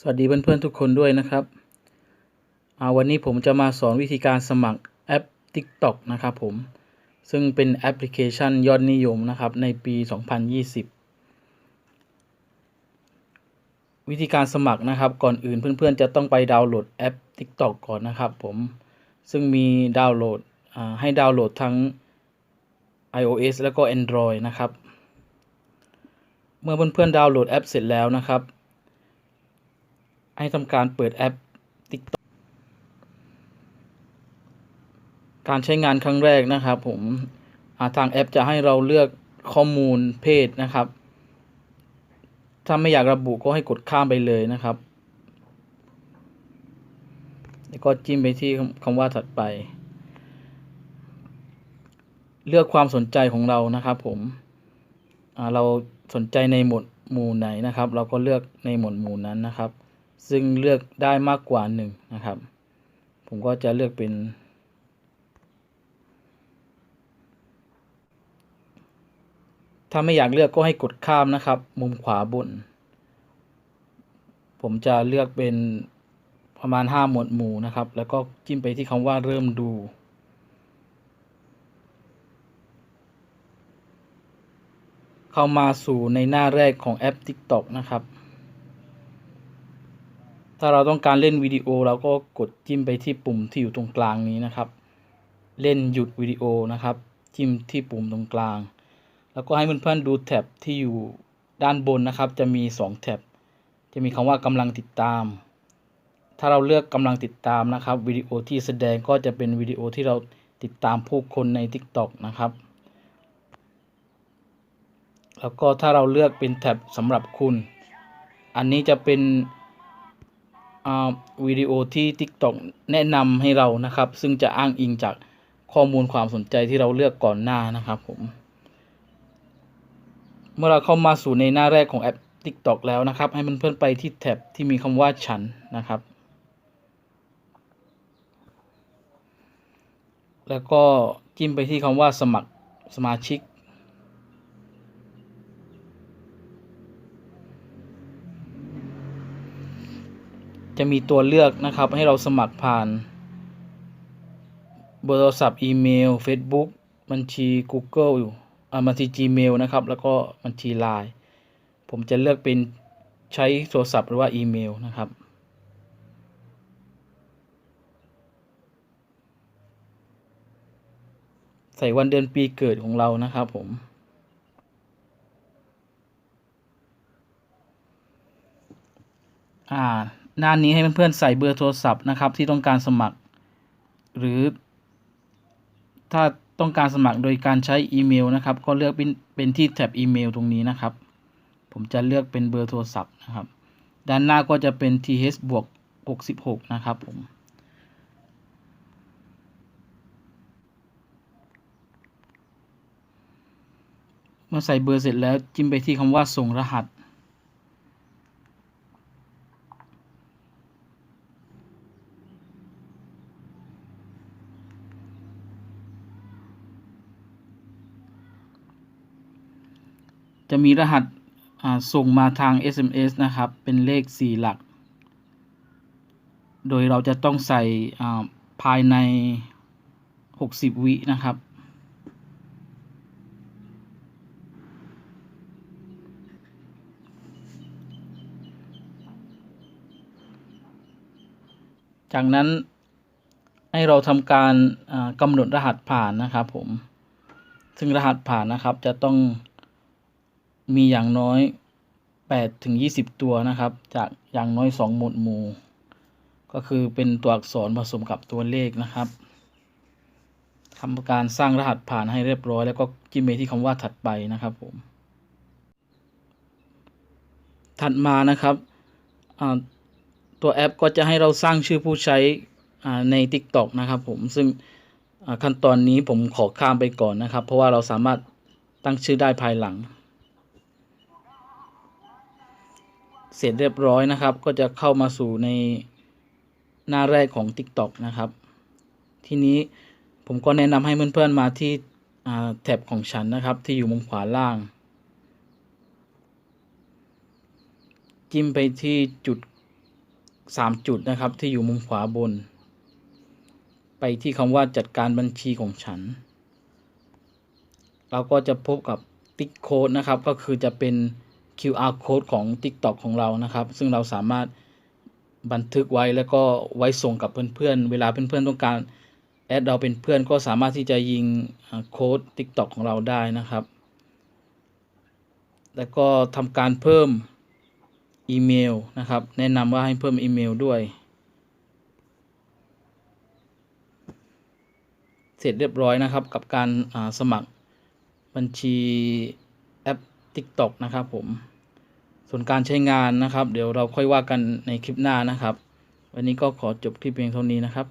สวัสดีเพื่อนๆทุกคนด้วยนะครับาวันนี้ผมจะมาสอนวิธีการสมัครแอป TikTok นะครับผม ซึ่งเป็นแอปพลิเคชันยอดนิยมนะครับในปี 2020 วิธีการสมัครนะครับ ก่อนอื่นเพื่อนๆ จะต้องไปดาวน์โหลดแอป TikTok ก่อนนะครับผม ซึ่งมีดาวน์โหลดให้ดาวน์โหลดทั้ง iOS แล้วก็ Android นะครับ เมื่อเพื่อนๆดาวน์โหลดแอปเสร็จแล้วนะครับ ให้ทำการเปิดแอป TikTok การใช้งานครั้งแรกนะครับผมาทางแอปจะให้เราเลือกข้อมูลเพศนะครับ ถ้าไม่อยากระบุก็ให้กดข้ามไปเลยนะครับ แล้วก็จิ้มไปที่คำว่าถัดไป เลือกความสนใจของเรานะครับผมเราสนใจในหมวดหมู่ไหนนะครับ เราก็เลือกในหมวดหมู่นั้นนะครับ ซึ่งเลือกได้มากกว่าหนึ่งนะครับ ผมก็จะเลือกเป็นถ้าไม่อยากเลือกก็ให้กดข้ามนะครับ มุมขวาบน ผมจะเลือกเป็นประมาณ 5 หมวดหมู่นะครับ แล้วก็จิ้มไปที่คำว่าเริ่มดู เข้ามาสู่ในหน้าแรกของแอป TikTok นะครับ ถ้าเราต้องการเล่นวิดีโอเราก็กดจิ้มไปที่ปุ่มที่อยู่ตรงกลางนี้นะครับ เล่นหยุดวิดีโอนะครับ จิ้มที่ปุ่มตรงกลาง แล้วก็ให้เพื่อนๆดูแท็บที่อยู่ด้านบนนะครับ จะมี 2 แท็บ จะมีคำว่ากำลังติดตาม ถ้าเราเลือกกำลังติดตามนะครับวิดีโอที่แสดงก็จะเป็นวิดีโอที่เราติดตามผู้คนใน TikTok นะครับ แล้วก็ถ้าเราเลือกเป็นแท็บสำหรับคุณ อันนี้จะเป็น วิดีโอที่ TikTok แนะนำให้เรานะครับ ซึ่งจะอ้างอิงจากข้อมูลความสนใจที่เราเลือกก่อนหน้านะครับผม เมื่อเราเข้ามาสู่ในหน้าแรกของแอป TikTok แล้วนะครับ ให้เพื่อนๆไปที่แท็บที่มีคำว่าฉันนะครับ แล้วก็จิ้มไปที่คำว่าสมัครสมาชิก จะมีตัวเลือกนะครับ ให้เราสมัครผ่านเบอร์โทรศัพท์อีเมล Facebook บัญชี Google อยู่บัญชี Gmail นะครับ แล้วก็บัญชี Line ผมจะเลือกเป็นใช้โทรศัพท์หรือว่าอีเมลนะครับใส่วันเดือนปีเกิดของเรานะครับผม อ่า หน้านี้ให้เพื่อนๆใส่เบอร์โทรศัพท์นะครับที่ต้องการสมัคร หรือ ถ้าต้องการสมัครโดยการใช้อีเมลนะครับ ก็เลือกเป็นเป็นที่แท็บอีเมลตรงนี้นะครับ ผมจะเลือกเป็นเบอร์โทรศัพท์นะครับ ด้านหน้าก็จะเป็น th บวก66 นะครับผมเมื่อใส่เบอร์เสร็จแล้วจิ้มไปที่คำว่าส่งรหัส จะมีรหัสส่งมาทาง SMS นะครับ เป็นเลข 4 หลัก โดยเราจะต้องใส่ภายใน 60 วินะครับ จากนั้นให้เราทำการกำหนดรหัสผ่านนะครับผม ซึ่งรหัสผ่านนะครับจะต้อง มีอย่างน้อย8ถึง20 ตัวนะครับ จากอย่างน้อย 2 หมวดหมู่ ก็คือเป็นตัวอักษรผสมกับตัวเลขนะครับทำการสร้างรหัสผ่านให้เรียบร้อย แล้วก็จิ้มไปที่คำว่าถัดไปนะครับผม ถัดมานะครับตัวแอปก็จะให้เราสร้างชื่อผู้ใช้ใน TikTok นะครับผมซึ่งขั้นตอนนี้ผมขอข้ามไปก่อนนะครับ เพราะว่าเราสามารถตั้งชื่อได้ภายหลัง เสร็จเรียบร้อยนะครับ ก็จะเข้ามาสู่ในหน้าแรกของ TikTok นะครับ ทีนี้ผมก็แนะนำให้เพื่อนๆมาที่แท็บของฉันนะครับ ที่อยู่มุมขวาล่าง จิ้มไปที่จุดสามจุดนะครับ ที่อยู่มุมขวาบน ไปที่คำว่าจัดการบัญชีของฉัน เราก็จะพบกับติ๊กโค้ดนะครับ ก็คือจะเป็น QR code ของ TikTok ของเรานะครับ ซึ่งเราสามารถบันทึกไว้แล้วก็ไว้ส่งกับเพื่อนๆ เวลาเพื่อนๆต้องการแอดเราเป็นเพื่อนก็สามารถที่จะยิงโค้ด TikTok ของเราได้นะครับ แล้วก็ทำการเพิ่มอีเมลนะครับ แนะนำว่าให้เพิ่มอีเมลด้วย เสร็จเรียบร้อยนะครับกับการาสมัครบัญชี TikTok นะครับผม ส่วนการใช้งานนะครับ เดี๋ยวเราค่อยว่ากันในคลิปหน้านะครับ วันนี้ก็ขอจบคลิปเพียงเท่านี้นะครับ